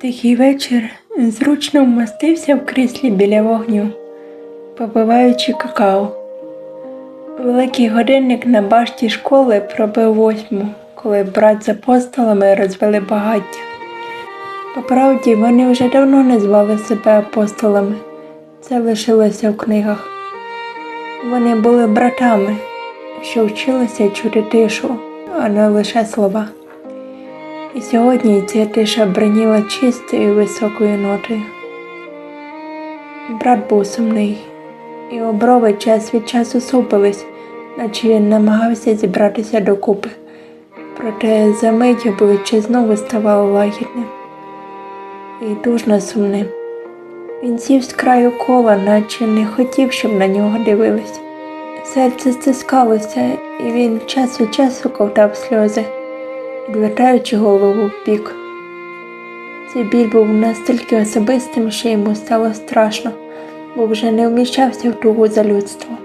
Тихий вечір зручно вмостився в кріслі біля вогню, попиваючи какао. Великий годинник на башті школи пробив восьму, коли брат з апостолами розвели багаття. По правді, вони вже давно не звали себе апостолами, це лишилося в книгах. Вони були братами, що вчилися чути тишу, а не лише слова. І сьогодні ця тиша бриніла чистою високою нотою. Брат був сумний, і оброви час від часу супились, наче він намагався зібратися докупи, проте за мить обличчя знову ставало лагідним і дужно сумним. Він сів з краю кола, наче не хотів, щоб на нього дивились. Серце стискалося, і він час від часу ковтав сльози, відвертаючи голову в бік. Цей біль був настільки особистим, що йому стало страшно, бо вже не вміщався в тугу за людство.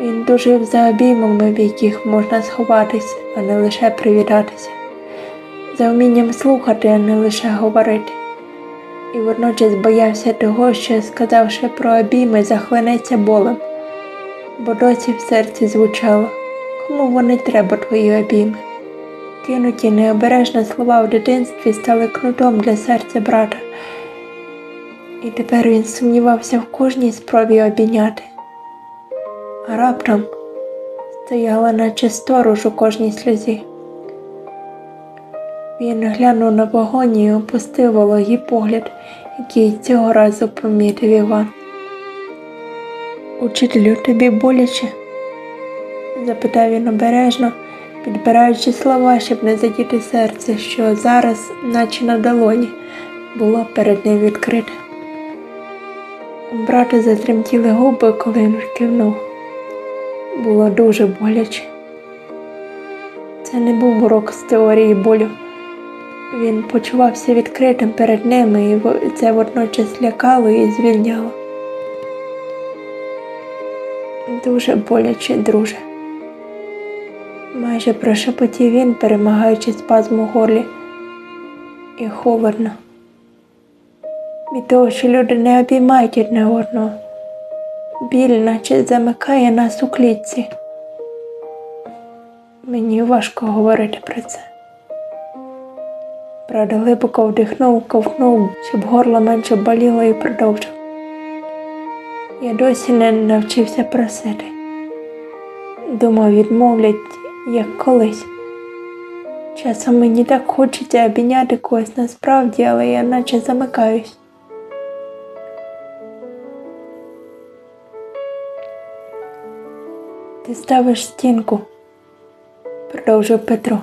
Він дужив за обіймами, в яких можна сховатись, а не лише привітатися, за вмінням слухати, а не лише говорити. І водночас боявся того, що, сказавши про обійми, захлинеться болем, бо досі в серці звучало, кому вони треба твої обійми. Кинуті необережно слова в дитинстві стали кнутом для серця брата, і тепер він сумнівався в кожній спробі обійняти. А раптом стояла наче сторож у кожній сльозі. Він глянув на вогонь і опустив вологий погляд, який цього разу помітив Іван. Учителю, тобі боляче? запитав він обережно, підбираючи слова, щоб не задіти серце, що зараз, наче на долоні, було перед ним відкрите. У затремтіли губи, коли він кивнув. Було дуже боляче. Це не був урок з теорії болю. Він почувався відкритим перед ними, і це водночас лякало і звільняло. Дуже боляче, друже. Майже прошепотів він, перемагаючи спазм у горлі. І холодно. Від того, що люди не обіймають одне одного. Біль наче замикає нас у клітці. Мені важко говорити про це. Брат глибоко вдихнув, ковтнув, щоб горло менше боліло і продовжив. Я досі не навчився просити. Думав, відмовлять, як колись. Часом мені так хочеться обійняти когось насправді, але я наче замикаюсь. Ти ставиш стінку, продовжив Петро.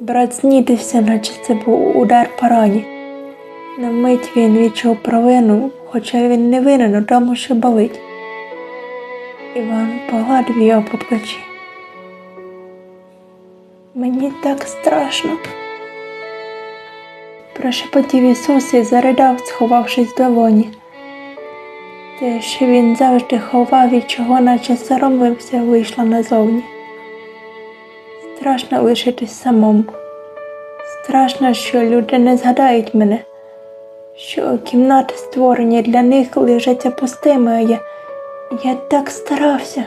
Брат знітився, наче це був удар по рані. На мить він відчув провину, хоча він не винен у тому, що болить. Іван погладив його по плечі. Мені так страшно. Прошепотів Ісус і заридав, сховавшись в долоні. Те, що він завжди ховав і чого наче соромився, вийшло назовні. Страшно лишитись самому. Страшно, що люди не згадають мене, що кімнати створені для них лежаться пустими, а я, я так старався.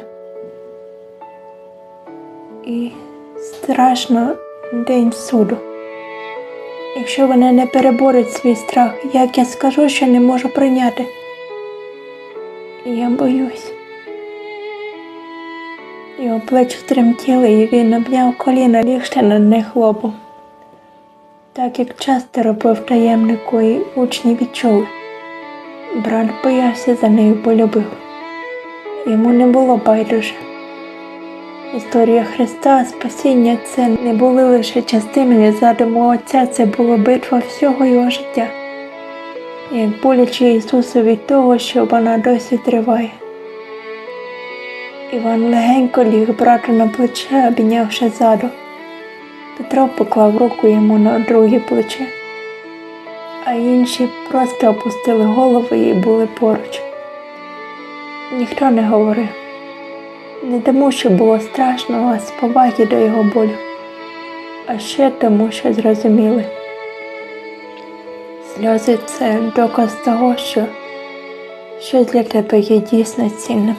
Страшно день суду. Якщо вони не переборють свій страх, як я скажу, що не можу прийняти. Я боюсь. Його плечі тремтіли, і він обняв коліна, лігши на них лобом. Так як часто робив таємнику, і учні відчули. Брат боявся за нею, бо любив. Йому не було байдуже. Історія Христа, спасіння це не були лише частиною задуму Отця, це була битва всього його життя. Як боляче Ісусу від того, що вона досі триває. Іван легенько ліг брату на плече, обійнявши ззаду. Петро поклав руку йому на друге плече, а інші просто опустили голови і були поруч. Ніхто не говорив. Не тому, що було страшно, а з поваги до його болю, а ще тому, що зрозуміли. Сльози це доказ того, що щось для тебе є дійсно цінним.